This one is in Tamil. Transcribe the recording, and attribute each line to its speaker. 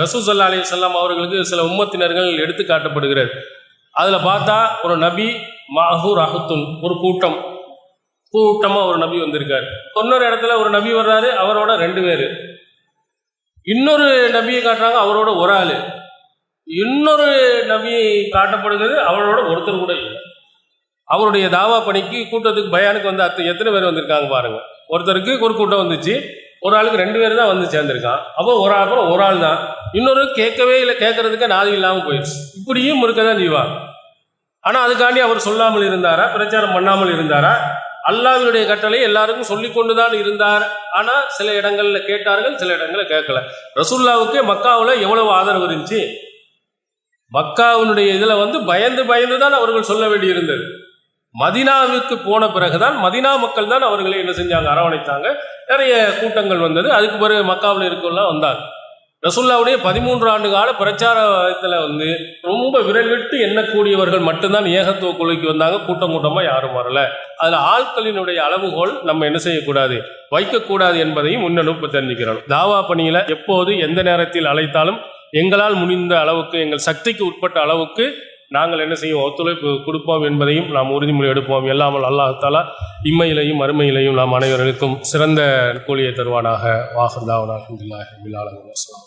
Speaker 1: ரசூசல்லா அலி சொல்லாம் அவர்களுக்கு சில உம்மத்தினர்கள் எடுத்து காட்டப்படுகிறது அதில் பார்த்தா ஒரு நபி மஹூர் ரஹத்துன் ஒரு கூட்டம். கூட்டமாக ஒரு நபி வந்திருக்கார். இன்னொரு இடத்துல ஒரு நபி வர்றாரு அவரோட ரெண்டு பேர். இன்னொரு நபியை காட்டுறாங்க அவரோட ஒரு ஆள். இன்னொரு நபி காட்டப்படுகிறது அவரோட ஒருத்தர் கூட இல்லை. அவருடைய தாவா பணிக்கு கூட்டத்துக்கு பயானுக்கு வந்து அத்தனை எத்தனை பேர் வந்திருக்காங்க பாருங்க. ஒருத்தருக்கு ஒரு கூட்டம் வந்துச்சு. ஒரு ஆளுக்கு ரெண்டு பேர் தான் வந்து சேர்ந்திருக்கான். அப்போ ஒரு ஆள் அப்புறம் ஒரு ஆள் தான். இன்னொரு கேட்கவே இல்லை கேட்கறதுக்கு நாதி இல்லாமல் போயிடுச்சு. இப்படியும் இருக்க தான் செய்வாங்க ஆனால் அதுக்காண்டி அவர் சொல்லாமல் இருந்தாரா? பிரச்சாரம் பண்ணாமல் இருந்தாரா? அல்லாவினுடைய கட்டளை எல்லாருக்கும் சொல்லி கொண்டு தான் இருந்தார். ஆனால் சில இடங்களில் கேட்டார்கள் சில இடங்களில் கேட்கல. ரசுல்லாவுக்கே மக்காவில் எவ்வளவு ஆதரவு இருந்துச்சு? மக்காவினுடைய இதில் வந்து பயந்து பயந்து தான் அவர்கள் சொல்ல வேண்டி இருந்தது மதினாவுக்கு போன பிறகுதான் மதினா மக்கள் தான் அவர்களை என்ன செஞ்சாங்க அரவணைத்தாங்க. நிறைய கூட்டங்கள் வந்தது. அதுக்கு பிறகு மக்காவில் இருக்கவங்களாம் வந்தாங்க. ரசுல்லாவுடைய பதிமூன்று ஆண்டு கால பிரச்சாரத்தில் வந்து ரொம்ப விரல் விட்டு எண்ணக்கூடியவர்கள் மட்டும்தான் ஏகத்துவ கொள்கைக்கு வந்தாங்க. கூட்டம் கூட்டமாக யாரும் வரல. அதில் ஆட்களினுடைய அளவுகோல் நம்ம என்ன செய்யக்கூடாது? வைக்கக்கூடாது என்பதையும் முன்னெடுப்பு தெரிஞ்சுக்கிறோம். தாவா பணியில் எப்போது எந்த நேரத்தில் அழைத்தாலும் எங்களால் முடிந்த அளவுக்கு எங்கள் சக்திக்கு உட்பட்ட அளவுக்கு நாங்கள் என்ன செய்வோம்? ஒத்துழைப்பு கொடுப்போம் என்பதையும் நாம் உறுதிமொழி எடுப்போம். எல்லாமல் அல்லாஹால இம்மையிலையும் மறுமையிலையும் நாம் அனைவருக்கும் சிறந்த கூலியை தருவானாக. வாகந்தாவனாக அலமதுல்லாஹி